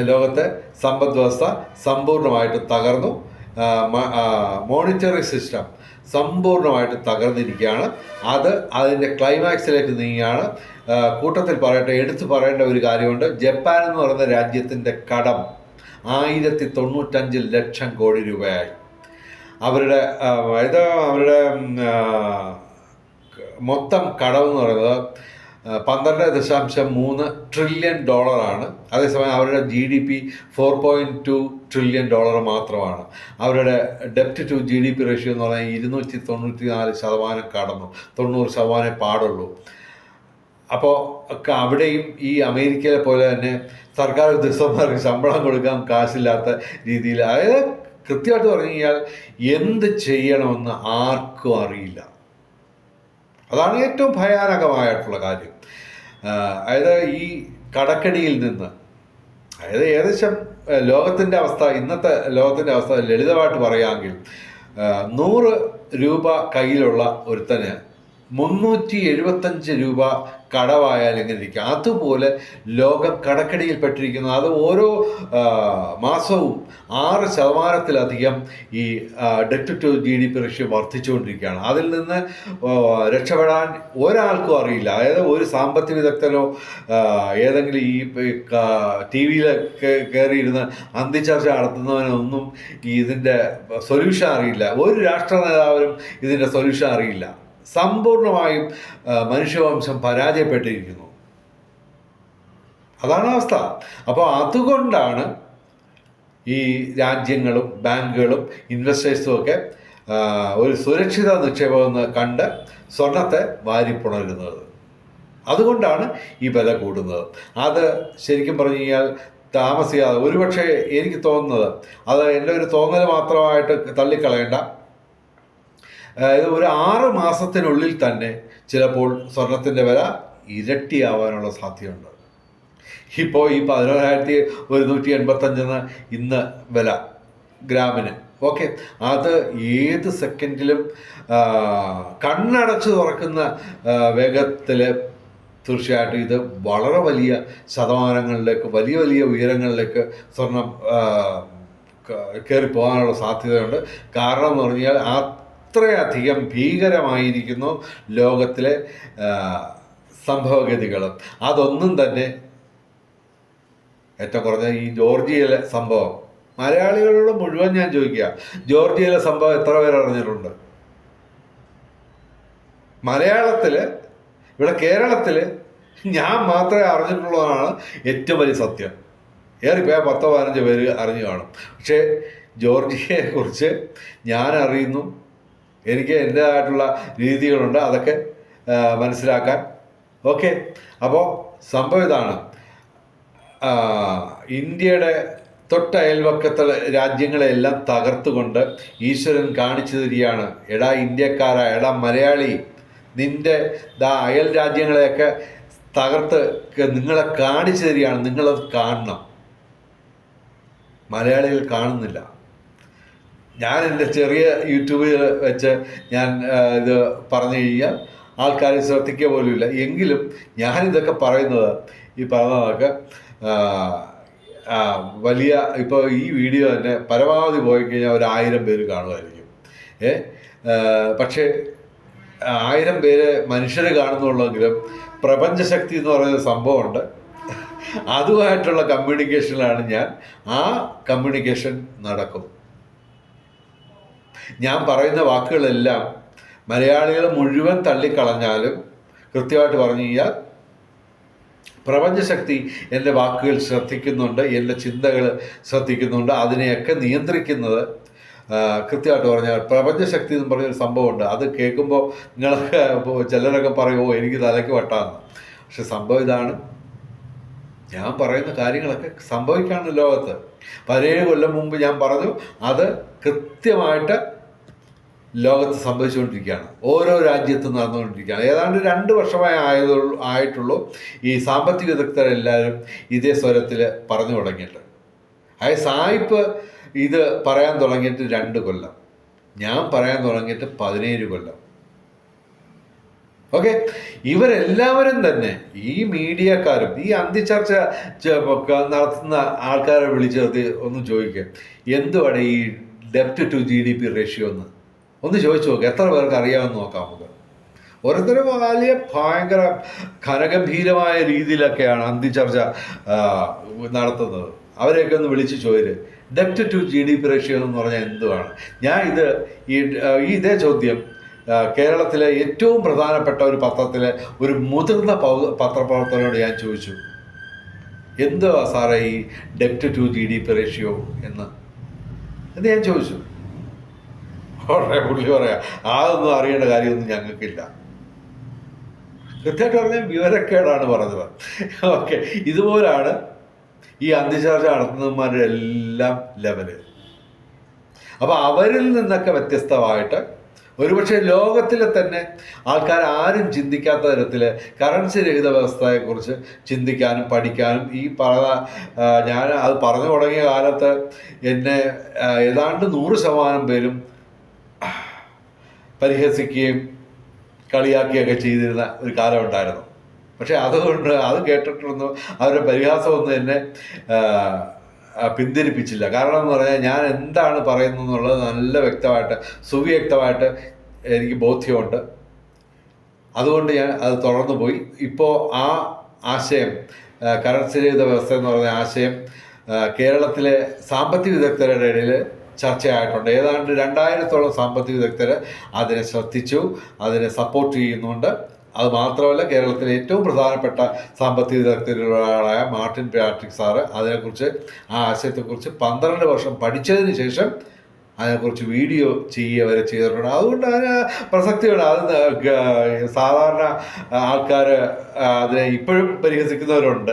ലോകത്തെ സമ്പദ് വ്യവസ്ഥ സമ്പൂർണമായിട്ട് തകർന്നു. മോണിറ്ററി സിസ്റ്റം സമ്പൂർണമായിട്ട് തകർന്നിരിക്കുകയാണ്. അത് അതിന്റെ ക്ലൈമാക്സിലേക്ക് നീങ്ങിയാണ് ആ, കൂട്ടത്തിൽ പറയട്ടെ എടുത്തു പറയേണ്ട ഒരു കാര്യമുണ്ട്. ജപ്പാൻ എന്ന് പറയുന്ന രാജ്യത്തിന്റെ കടം ആയിരത്തി തൊണ്ണൂറ്റഞ്ച് ലക്ഷം കോടി രൂപയായി. അവരുടെ ഇത് അവരുടെ മൊത്തം എന്ന് പറയുന്നത് പന്ത്രണ്ട് ദശാംശം മൂന്ന് ട്രില്യൺ ഡോളറാണ് അതേസമയം അവരുടെ G D P four point two trillion dollar മാത്രമാണ്. അവരുടെ ഡെപ്റ്റ് to G D P ratio എന്ന് പറഞ്ഞാൽ ഇരുന്നൂറ്റി തൊണ്ണൂറ്റി നാല് ശതമാനം കടന്നു. തൊണ്ണൂറ് ശതമാനം പാടുള്ളൂ. അപ്പോൾ അവിടെയും ഈ അമേരിക്കയിലെ പോലെ തന്നെ സർക്കാർ ഉദ്യോഗസ്ഥന്മാർക്ക് ശമ്പളം കൊടുക്കാൻ കാശില്ലാത്ത രീതിയിൽ അതായത് കൃത്യമായിട്ട് പറഞ്ഞു കഴിഞ്ഞാൽ എന്ത് ചെയ്യണമെന്ന് ആർക്കും അറിയില്ല. അതാണ് ഏറ്റവും ഭയാനകമായിട്ടുള്ള കാര്യം. അതായത് ഈ കടക്കടിയിൽ നിന്ന് അതായത് ഏകദേശം ലോകത്തിന്റെ അവസ്ഥ ഇന്നത്തെ ലോകത്തിന്റെ അവസ്ഥ ലളിതമായിട്ട് പറയുകയാണെങ്കിൽ നൂറ് രൂപ കയ്യിലുള്ള ഒരുത്തന് മുന്നൂറ്റി എഴുപത്തഞ്ച് രൂപ കടവായാൽ എങ്ങനെ ഇരിക്കും അതുപോലെ ലോകം കടക്കടിയിൽപ്പെട്ടിരിക്കുന്നു അത് ഓരോ മാസവും ആറ് ശതമാനത്തിലധികം ഈ debt to G D P ratio വർദ്ധിച്ചുകൊണ്ടിരിക്കുകയാണ്. അതിൽ നിന്ന് രക്ഷപ്പെടാൻ ഒരാൾക്കും അറിയില്ല. അതായത് ഒരു സാമ്പത്തിക വിദഗ്ധനോ ഏതെങ്കിലും ഈ ടി വിയിൽ കയറിയിരുന്ന് അന്തിച്ചർച്ച നടത്തുന്നവനൊന്നും ഇതിന്റെ സൊല്യൂഷൻ അറിയില്ല. ഒരു രാഷ്ട്ര നേതാവിനും ഇതിന്റെ സൊല്യൂഷൻ അറിയില്ല. സമ്പൂർണമായും ആ, മനുഷ്യവംശം പരാജയപ്പെട്ടിരിക്കുന്നു. അതാണ് അവസ്ഥ. അപ്പോൾ അതുകൊണ്ടാണ് ഈ രാജ്യങ്ങളും ബാങ്കുകളും ഇൻവെസ്റ്റേഴ്സും ഒക്കെ ഒരു സുരക്ഷിത നിക്ഷേപമെന്ന് കണ്ട് സ്വർണത്തെ വാരിപ്പുണരുന്നത് അതുകൊണ്ടാണ് ഈ വില കൂടുന്നത്. അത് ശരിക്കും പറഞ്ഞു കഴിഞ്ഞാൽ താമസിക്കാതെ ഒരുപക്ഷെ എനിക്ക് തോന്നുന്നത് അത് എന്റെ ഒരു തോന്നൽ മാത്രമായിട്ട് തള്ളിക്കളയേണ്ട ഒരു ആറ് മാസത്തിനുള്ളിൽ തന്നെ ചിലപ്പോൾ സ്വർണത്തിന്റെ വില ഇരട്ടിയാവാനുള്ള സാധ്യതയുണ്ട്. ഇപ്പോൾ ഈ പതിനോരായിരത്തി ഒരുന്നൂറ്റി എൺപത്തഞ്ചെന്ന് ഇന്ന് വില ഗ്രാമിന്. ഓക്കെ. അത് ഏത് സെക്കൻഡിലും കണ്ണടച്ച് തുറക്കുന്ന വേഗത്തിൽ തീർച്ചയായിട്ടും ഇത് വളരെ വലിയ ശതമാനങ്ങളിലേക്ക് വലിയ വലിയ ഉയരങ്ങളിലേക്ക് സ്വർണം കയറി പോകാനുള്ള സാധ്യതയുണ്ട്. കാരണം എന്ന് പറഞ്ഞാൽ അത്രയധികം ഭീകരമായിരിക്കുന്നു ലോകത്തിലെ സംഭവഗതികൾ അതൊന്നും തന്നെ ഏറ്റവും കുറഞ്ഞ ഈ ജോർജിയയിലെ സംഭവം. മലയാളികളോട് മുഴുവൻ ഞാൻ ചോദിക്കുക ജോർജിയയിലെ സംഭവം എത്ര പേർ അറിഞ്ഞിട്ടുണ്ട്? മലയാളത്തിൽ ഇവിടെ കേരളത്തിൽ ഞാൻ മാത്രമേ അറിഞ്ഞിട്ടുള്ളതാണ് ഏറ്റവും വലിയ സത്യം. ഏറിപ്പോയ പത്തോ പതിനഞ്ചോ പേര് അറിഞ്ഞു കാണും. പക്ഷേ ജോർജിയയെക്കുറിച്ച് ഞാൻ അറിയുന്നു എനിക്ക് എന്റേതായിട്ടുള്ള രീതികളുണ്ട് അതൊക്കെ മനസ്സിലാക്കാൻ. ഓക്കെ. അപ്പോൾ സംഭവം ഇതാണ്. ഇന്ത്യയുടെ തൊട്ട അയൽവക്കത്തുള്ള രാജ്യങ്ങളെല്ലാം തകർത്തുകൊണ്ട് ഈശ്വരൻ കാണിച്ചു തരികയാണ് എടാ ഇന്ത്യക്കാരാ എടാ മലയാളി നിന്റെ ദാ അയൽ രാജ്യങ്ങളെയൊക്കെ തകർത്ത് നിങ്ങളെ കാണിച്ചു തരികയാണ് നിങ്ങളത് കാണണം. മലയാളികൾ കാണുന്നില്ല. ഞാൻ എന്റെ ചെറിയ യൂട്യൂബിൽ വെച്ച് ഞാൻ ഇത് പറഞ്ഞു കഴിഞ്ഞാൽ ആൾക്കാർ ശ്രദ്ധിക്കുക പോലുമില്ല. എങ്കിലും ഞാനിതൊക്കെ പറയുന്നത് ഈ പറഞ്ഞതൊക്കെ വലിയ ഇപ്പോൾ ഈ വീഡിയോ തന്നെ പരമാവധി പോയി കഴിഞ്ഞാൽ ഒരു ആയിരം പേര് കാണുമായിരിക്കും ഏ പക്ഷേ ആയിരം പേര് മനുഷ്യർ കാണുന്നുള്ളെങ്കിലും പ്രപഞ്ചശക്തി എന്ന് പറയുന്ന സംഭവമുണ്ട്. അതുമായിട്ടുള്ള കമ്മ്യൂണിക്കേഷനിലാണ് ഞാൻ ആ കമ്മ്യൂണിക്കേഷൻ നടക്കും. ഞാൻ പറയുന്ന വാക്കുകളെല്ലാം മലയാളികൾ മുഴുവൻ തള്ളിക്കളഞ്ഞാലും കൃത്യമായിട്ട് പറഞ്ഞു കഴിഞ്ഞാൽ പ്രപഞ്ചശക്തി എന്റെ വാക്കുകൾ ശ്രദ്ധിക്കുന്നുണ്ട് എന്റെ ചിന്തകൾ ശ്രദ്ധിക്കുന്നുണ്ട് അതിനെയൊക്കെ നിയന്ത്രിക്കുന്നത് കൃത്യമായിട്ട് പറഞ്ഞാൽ പ്രപഞ്ചശക്തി എന്ന് പറഞ്ഞൊരു സംഭവമുണ്ട്. അത് കേൾക്കുമ്പോൾ നിങ്ങളൊക്കെ ചിലരൊക്കെ പറയുമോ എനിക്ക് തലയ്ക്ക് വട്ടാന്ന്. പക്ഷെ സംഭവം ഇതാണ്. ഞാൻ പറയുന്ന കാര്യങ്ങളൊക്കെ സംഭവിക്കാണ് ലോകത്ത്. പതിനേഴ് കൊല്ലം മുമ്പ് ഞാൻ പറഞ്ഞു അത് കൃത്യമായിട്ട് ലോകത്ത് സംഭവിച്ചുകൊണ്ടിരിക്കുകയാണ്. ഓരോ രാജ്യത്തും നടന്നുകൊണ്ടിരിക്കുകയാണ്. ഏതാണ്ട് രണ്ട് വർഷമായി ആയതുള്ളൂ ആയിട്ടുള്ളൂ ഈ സാമ്പത്തിക വിദഗ്ധരെല്ലാവരും ഇതേ സ്വരത്തിൽ പറഞ്ഞു തുടങ്ങിയിട്ട്. അതായത് സായിപ്പ് ഇത് പറയാൻ തുടങ്ങിയിട്ട് രണ്ട് കൊല്ലം. ഞാൻ പറയാൻ തുടങ്ങിയിട്ട് പതിനേഴ് കൊല്ലം. ഓക്കെ? ഇവരെല്ലാവരും തന്നെ ഈ മീഡിയക്കാരും ഈ അന്തിച്ചർച്ച നടത്തുന്ന ആൾക്കാരെ വിളിച്ചു ഒന്ന് ചോദിക്കുക എന്തുവാണ് ഈ ഡെപ്റ്റ് to G D P ratio എന്ന്? ഒന്ന് ചോദിച്ചു നോക്കുക എത്ര പേർക്ക് അറിയാമെന്ന് നോക്കാം നമുക്ക്. ഓരോരുത്തരും വലിയ ഭയങ്കര ഖരഗംഭീരമായ രീതിയിലൊക്കെയാണ് അന്തിചർച്ച നടത്തുന്നത്. അവരെയൊക്കെ ഒന്ന് വിളിച്ച് ചോദിര്. ഡെപ്റ്റ് to G D P ratio എന്ന് പറഞ്ഞാൽ എന്തുവാണ്? ഞാൻ ഇത് ഈ ഇതേ ചോദ്യം കേരളത്തിലെ ഏറ്റവും പ്രധാനപ്പെട്ട ഒരു പത്രത്തിലെ ഒരു മുതിർന്ന പത്രപ്രവർത്തകനോട് ഞാൻ ചോദിച്ചു. എന്തുവാ സാറേ ഈ ഡെപ്റ്റ് to G D P ratio എന്ന്? എന്ന് ഞാൻ ചോദിച്ചു. ഉടനെ പുള്ളി പറയാ അതൊന്നും അറിയേണ്ട കാര്യമൊന്നും ഞങ്ങൾക്കില്ല. കൃത്യമായിട്ട് പറഞ്ഞാൽ വിവരക്കേടാണ് പറഞ്ഞത്. ഓക്കെ ഇതുപോലാണ് ഈ അന്ത്യചർച്ച നടത്തുന്നവന്മാരുടെ എല്ലാം ലെവൽ. അപ്പോൾ അവരിൽ നിന്നൊക്കെ വ്യത്യസ്തമായിട്ട് ഒരുപക്ഷെ ലോകത്തിലെ തന്നെ ആൾക്കാർ ആരും ചിന്തിക്കാത്ത തരത്തിൽ കറൻസി രഹിത വ്യവസ്ഥയെക്കുറിച്ച് ചിന്തിക്കാനും പഠിക്കാനും ഈ പറ ഞാൻ അത് പറഞ്ഞു തുടങ്ങിയ കാലത്ത് എന്നെ ഏതാണ്ട് നൂറ് ശതമാനം പേരും പരിഹസിക്കുകയും കളിയാക്കുകയൊക്കെ ചെയ്തിരുന്ന ഒരു കാലം ഉണ്ടായിരുന്നു. പക്ഷേ അതുകൊണ്ട് അത് കേട്ടിട്ടൊന്നും അവരുടെ പരിഹാസമൊന്നും എന്നെ പിന്തിരിപ്പിച്ചില്ല. കാരണം എന്ന് പറഞ്ഞാൽ ഞാൻ എന്താണ് പറയുന്നത് എന്നുള്ളത് നല്ല വ്യക്തമായിട്ട് സുവ്യക്തമായിട്ട് എനിക്ക് ബോധ്യമുണ്ട്. അതുകൊണ്ട് ഞാൻ അത് തുടർന്നു പോയി. ഇപ്പോൾ ആ ആശയം കറൻസി രഹിത വ്യവസ്ഥ എന്ന് പറയുന്ന ആശയം കേരളത്തിലെ സാമ്പത്തിക വിദഗ്ധരുടെ ഇടയിൽ ചർച്ചയായിട്ടുണ്ട്. ഏതാണ്ട് രണ്ടായിരത്തോളം സാമ്പത്തിക വിദഗ്ധർ അതിനെ ശ്രദ്ധിച്ചു അതിനെ സപ്പോർട്ട് ചെയ്യുന്നുണ്ട്. അത് മാത്രമല്ല കേരളത്തിലെ ഏറ്റവും പ്രധാനപ്പെട്ട സാമ്പത്തിക വിദഗ്ധരിലൊരാളായ മാർട്ടിൻ പാട്രിക് സാറ് അതിനെക്കുറിച്ച് ആ ആശയത്തെക്കുറിച്ച് പന്ത്രണ്ട് വർഷം പഠിച്ചതിന് ശേഷം അതിനെക്കുറിച്ച് വീഡിയോ ചെയ്യുക വരെ ചെയ്തിട്ടുണ്ട് അതുകൊണ്ട് അതിന് പ്രസക്തിയുണ്ട് അത് സാധാരണ ആൾക്കാർ അതിനെ ഇപ്പോഴും പരിഹസിക്കുന്നവരുണ്ട്.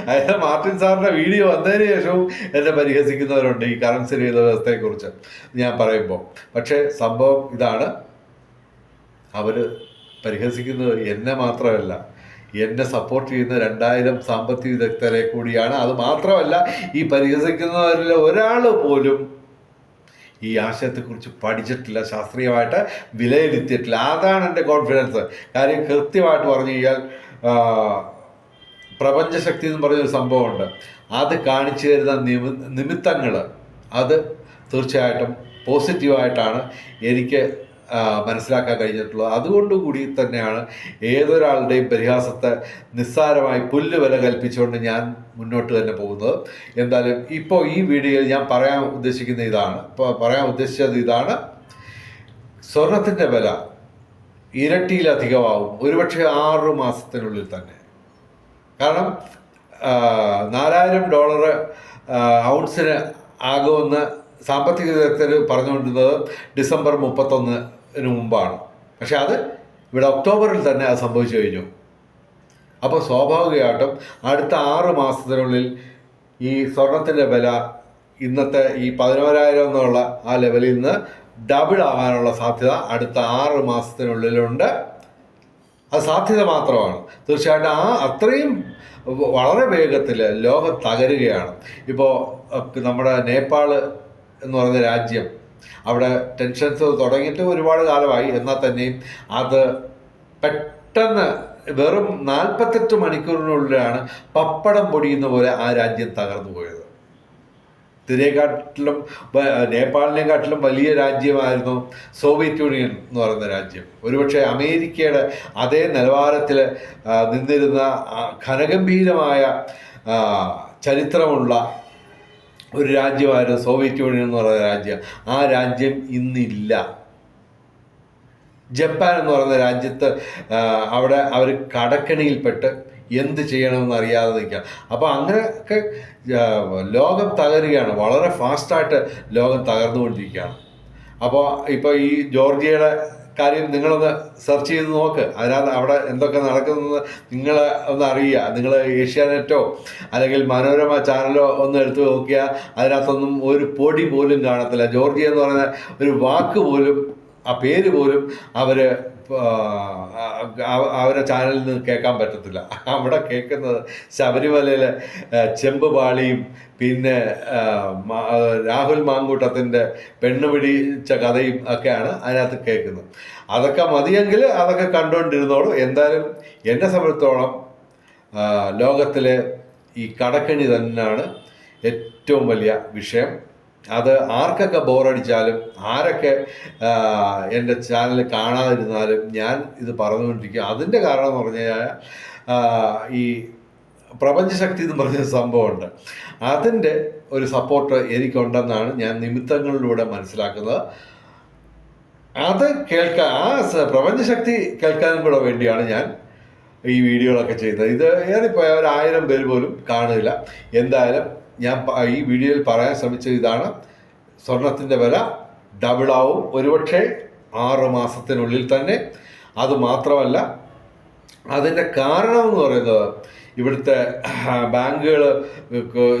അതായത് മാർട്ടിൻ സാറിന്റെ വീഡിയോ വന്നതിന് ശേഷവും എന്നെ പരിഹസിക്കുന്നവരുണ്ട് ഈ കറൻസി രഹിത വ്യവസ്ഥയെക്കുറിച്ച്. ഞാൻ പറയുമ്പോൾ പക്ഷേ സംഭവം ഇതാണ്. അവർ പരിഹസിക്കുന്നത് എന്നെ മാത്രമല്ല എന്നെ സപ്പോർട്ട് ചെയ്യുന്ന രണ്ടായിരം സാമ്പത്തിക വിദഗ്ധരെ കൂടിയാണ്. അത് മാത്രമല്ല ഈ പരിഹസിക്കുന്നവരിൽ ഒരാൾ പോലും ഈ ആശയത്തെക്കുറിച്ച് പഠിച്ചിട്ടില്ല ശാസ്ത്രീയമായിട്ട് വിലയിരുത്തിയിട്ടില്ല. അതാണ് എന്റെ കോൺഫിഡൻസ് കാര്യം കൃത്യമായിട്ട് പറഞ്ഞു കഴിഞ്ഞാൽ പ്രപഞ്ചശക്തി എന്ന് പറഞ്ഞൊരു സംഭവമുണ്ട്. അത് കാണിച്ചു തരുന്ന നിമി നിമിത്തങ്ങൾ അത് തീർച്ചയായിട്ടും പോസിറ്റീവായിട്ടാണ് എനിക്ക് മനസ്സിലാക്കാൻ കഴിഞ്ഞിട്ടുള്ളത് അതുകൊണ്ടുകൂടി തന്നെയാണ് ഏതൊരാളുടെയും പരിഹാസത്തെ നിസ്സാരമായി പുല്ല് വില കൽപ്പിച്ചുകൊണ്ട് ഞാൻ മുന്നോട്ട് തന്നെ പോകുന്നത്. എന്തായാലും ഇപ്പോൾ ഈ വീഡിയോയിൽ ഞാൻ പറയാൻ ഉദ്ദേശിക്കുന്ന ഇതാണ്. ഇപ്പോൾ പറയാൻ ഉദ്ദേശിച്ചത് ഇതാണ്. സ്വർണത്തിന്റെ വില ഇരട്ടിയിലധികമാവും. ഒരുപക്ഷെ ആറ് മാസത്തിനുള്ളിൽ തന്നെ. കാരണം നാലായിരം ഡോളർ ഔൺസിന് ആകുമെന്ന് സാമ്പത്തിക വിദഗ്ധർ പറഞ്ഞുകൊണ്ടിരുന്നത് ഡിസംബർ മുപ്പത്തൊന്നിന് മുമ്പാണ്. പക്ഷെ അത് ഇവിടെ ഒക്ടോബറിൽ തന്നെ അത് സംഭവിച്ചു കഴിഞ്ഞു. അപ്പോൾ സ്വാഭാവികമായിട്ടും അടുത്ത ആറ് മാസത്തിനുള്ളിൽ ഈ സ്വർണത്തിന്റെ വില ഇന്നത്തെ ഈ പതിനോരായിരം എന്നുള്ള ആ ലെവലിൽ നിന്ന് ഡബിൾ ആകാനുള്ള സാധ്യത അടുത്ത ആറ് മാസത്തിനുള്ളിലുണ്ട്. അത് സാധ്യത മാത്രമാണ്. തീർച്ചയായിട്ടും ആ അത്രയും വളരെ വേഗത്തിൽ ലോകം തകരുകയാണ്. ഇപ്പോൾ നമ്മുടെ നേപ്പാൾ എന്ന് പറയുന്ന രാജ്യം അവിടെ ടെൻഷൻസ് തുടങ്ങിയിട്ട് ഒരുപാട് കാലമായി. എന്നാൽ തന്നെയും അത് പെട്ടെന്ന് വെറും നാൽപ്പത്തെട്ട് മണിക്കൂറിനുള്ളിലാണ് പപ്പടം പൊടിയുന്ന പോലെ ആ രാജ്യം തകർന്നു പോയത്. ഇതിനെക്കാട്ടിലും നേപ്പാളിനെ നേപ്പാളിനെക്കാട്ടിലും വലിയ രാജ്യമായിരുന്നു സോവിയറ്റ് യൂണിയൻ എന്ന് പറയുന്ന രാജ്യം. ഒരുപക്ഷെ അമേരിക്കയുടെ അതേ നിലവാരത്തിൽ നിന്നിരുന്ന ഘനഗംഭീരമായ ചരിത്രമുള്ള ഒരു രാജ്യമായിരുന്നു സോവിയറ്റ് യൂണിയൻ എന്ന് പറയുന്ന രാജ്യം. ആ രാജ്യം ഇന്നില്ല. ജപ്പാൻ എന്ന് പറയുന്ന രാജ്യത്ത് അവിടെ അവർ കടക്കണിയിൽപ്പെട്ട് എന്ത് ചെയ്യണമെന്ന് അറിയാതെ നിൽക്കുക. അപ്പോൾ അങ്ങനെയൊക്കെ ലോകം തകരുകയാണ്. വളരെ ഫാസ്റ്റായിട്ട് ലോകം തകർന്നുകൊണ്ടിരിക്കുകയാണ്. അപ്പോൾ ഇപ്പോൾ ഈ ജോർജിയയുടെ കാര്യം നിങ്ങളൊന്ന് സെർച്ച് ചെയ്ത് നോക്ക്. അതിനകത്ത് അവിടെ എന്തൊക്കെ നടക്കുന്നതെന്ന് നിങ്ങൾ ഒന്ന് അറിയുക. നിങ്ങൾ ഏഷ്യാനെറ്റോ അല്ലെങ്കിൽ മനോരമ ചാനലോ ഒന്ന് എടുത്തു നോക്കിയാൽ അതിനകത്തൊന്നും ഒരു പൊടി പോലും കാണത്തില്ല. ജോർജിയ എന്ന് പറയുന്ന ഒരു വാക്ക് പോലും ആ പേര് പോലും അവർ അവരെ ചാനലിൽ നിന്ന് കേൾക്കാൻ പറ്റത്തില്ല. അവിടെ കേൾക്കുന്നത് ശബരിമലയിലെ ആ, ചെമ്പ് പാളിയും പിന്നെ രാഹുൽ മാങ്കൂട്ടത്തിന്റെ പെണ്ണ് പിടിച്ച കഥയും ഒക്കെയാണ് അതിനകത്ത് കേൾക്കുന്നത്. അതൊക്കെ മതിയെങ്കിൽ അതൊക്കെ കണ്ടുകൊണ്ടിരുന്നോളൂ. എന്തായാലും എന്നെ സംബന്ധിച്ചോളം ലോകത്തിലെ ഈ കടക്കണി തന്നെയാണ് ഏറ്റവും വലിയ വിഷയം. അത് ആർക്കൊക്കെ ബോറടിച്ചാലും ആരൊക്കെ എന്റെ ചാനൽ കാണാതിരുന്നാലും ഞാൻ ഇത് പറഞ്ഞുകൊണ്ടിരിക്കും. അതിന്റെ കാരണം എന്ന് പറഞ്ഞു കഴിഞ്ഞാൽ ഈ പ്രപഞ്ചശക്തി എന്ന് പറഞ്ഞ സംഭവമുണ്ട്. അതിന്റെ ഒരു സപ്പോർട്ട് എനിക്കുണ്ടെന്നാണ് ഞാൻ നിമിത്തങ്ങളിലൂടെ മനസ്സിലാക്കുന്നത്. അത് കേൾക്കാൻ ആ പ്രപഞ്ചശക്തി കേൾക്കാനും കൂടെ വേണ്ടിയാണ് ഞാൻ ഈ വീഡിയോകളൊക്കെ ചെയ്യുന്നത്. ഇത് ഏറിപ്പോയ ഒരു ആയിരം പേര് പോലും കാണില്ല എന്തായാലും ഞാൻ ഈ വീഡിയോയിൽ പറയാൻ ശ്രമിച്ചത് ഇതാണ്. സ്വർണത്തിന്റെ വില ഡബിൾ ആവും. ഒരുപക്ഷെ ആറ് മാസത്തിനുള്ളിൽ തന്നെ. അത് മാത്രമല്ല അതിന്റെ കാരണം എന്ന് പറയുന്നത് ഇവിടുത്തെ ബാങ്കുകൾ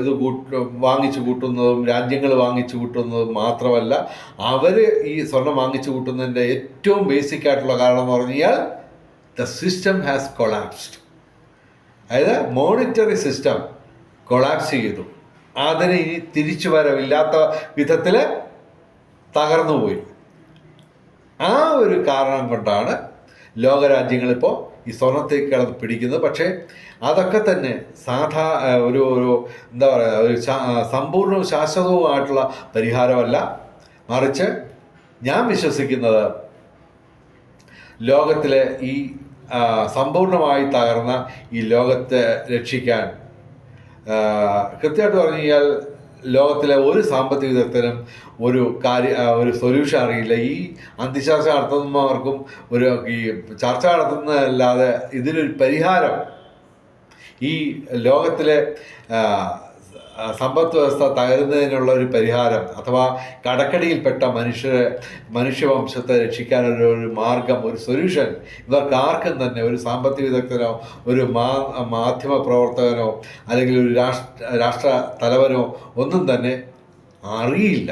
ഇത് കൂട്ട് വാങ്ങിച്ചു കൂട്ടുന്നതും രാജ്യങ്ങൾ വാങ്ങിച്ചു കൂട്ടുന്നതും മാത്രമല്ല അവർ ഈ സ്വർണം വാങ്ങിച്ചു കൂട്ടുന്നതിന്റെ ഏറ്റവും ബേസിക് ആയിട്ടുള്ള കാരണം എന്ന് പറഞ്ഞു കഴിഞ്ഞാൽ ദ സിസ്റ്റം ഹാസ് കൊളാപ്സ്ഡ് അതായത് മോണിറ്ററി സിസ്റ്റം കൊളാപ്സ് ചെയ്തു. അതിന് ഇനി തിരിച്ചു വരവില്ലാത്ത വിധത്തിൽ തകർന്നുപോയി ആ ഒരു കാരണം കൊണ്ടാണ് ലോകരാജ്യങ്ങളിപ്പോൾ ഈ സ്വർണത്തിൽ കിടന്ന് പിടിക്കുന്നത്. പക്ഷേ അതൊക്കെ തന്നെ സാധാ ഒരു ഒരു എന്താ പറയുക ഒരു സമ്പൂർണവും ശാശ്വതവുമായിട്ടുള്ള പരിഹാരമല്ല. മറിച്ച് ഞാൻ വിശ്വസിക്കുന്നത് ലോകത്തിലെ ഈ സമ്പൂർണമായി തകർന്ന ഈ ലോകത്തെ രക്ഷിക്കാൻ കൃത്യമായിട്ട് പറഞ്ഞു കഴിഞ്ഞാൽ ലോകത്തിലെ ഒരു സാമ്പത്തിക വിദഗ്ധനും ഒരു കാര്യ ഒരു സൊല്യൂഷൻ അറിയില്ല. ഈ അന്തിശാസ നടത്തുന്നവർക്കും ഒരു ഈ ചർച്ച നടത്തുന്നതല്ലാതെ ഇതിനൊരു പരിഹാരം ഈ ലോകത്തിലെ സമ്പദ് വ്യവസ്ഥ തകരുന്നതിനുള്ള ഒരു പരിഹാരം അഥവാ കടക്കടിയിൽപ്പെട്ട മനുഷ്യരെ മനുഷ്യവംശത്തെ രക്ഷിക്കാനുള്ള ഒരു മാർഗം ഒരു സൊല്യൂഷൻ ഇവർക്ക് ആർക്കും തന്നെ ഒരു സാമ്പത്തിക വിദഗ്ധനോ ഒരു മാ മാധ്യമ പ്രവർത്തകനോ അല്ലെങ്കിൽ ഒരു രാഷ്ട്ര രാഷ്ട്ര തലവനോ ഒന്നും തന്നെ അറിയില്ല.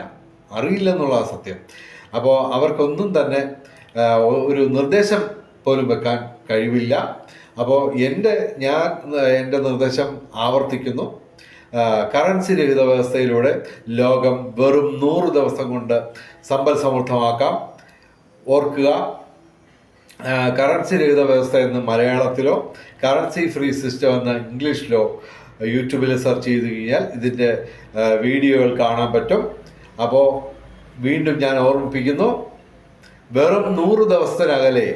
അറിയില്ല എന്നുള്ളതാണ് സത്യം. അപ്പോൾ അവർക്കൊന്നും തന്നെ ഒരു നിർദ്ദേശം പോലും വെക്കാൻ കഴിവില്ല. അപ്പോൾ എന്റെ ഞാൻ എന്റെ നിർദ്ദേശം ആവർത്തിക്കുന്നു. കറൻസി രഹിത വ്യവസ്ഥയിലൂടെ ലോകം വെറും നൂറ് ദിവസം കൊണ്ട് സമ്പൽ സമൃദ്ധമാക്കാം. ഓർക്കുക കറൻസി രഹിത വ്യവസ്ഥ എന്ന് മലയാളത്തിലോ കറൻസി ഫ്രീ സിസ്റ്റം എന്ന ഇംഗ്ലീഷിലോ യൂട്യൂബിൽ സെർച്ച് ചെയ്ത് കഴിഞ്ഞാൽ ഇതിന്റെ വീഡിയോകൾ കാണാൻ പറ്റും. അപ്പോൾ വീണ്ടും ഞാൻ ഓർമ്മിപ്പിക്കുന്നു വെറും നൂറ് ദിവസത്തിനകലെ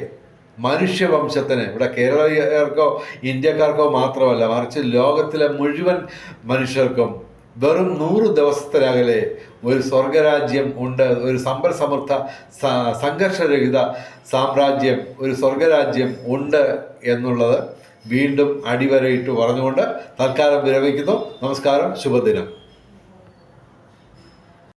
മനുഷ്യവംശത്തിന് ഇവിടെ കേരളീയർക്കോ ഇന്ത്യക്കാർക്കോ മാത്രമല്ല മറിച്ച് ലോകത്തിലെ മുഴുവൻ മനുഷ്യർക്കും വെറും നൂറ് ദിവസത്തിനകലെ ഒരു സ്വർഗരാജ്യം ഉണ്ട്. ഒരു സമ്പൽ സമൃദ്ധ സംഘർഷരഹിത സാമ്രാജ്യം ഒരു സ്വർഗരാജ്യം ഉണ്ട് എന്നുള്ളത് വീണ്ടും അടിവരയിട്ട് പറഞ്ഞുകൊണ്ട് തൽക്കാലം വിരമിക്കുന്നു. നമസ്കാരം ശുഭദിനം.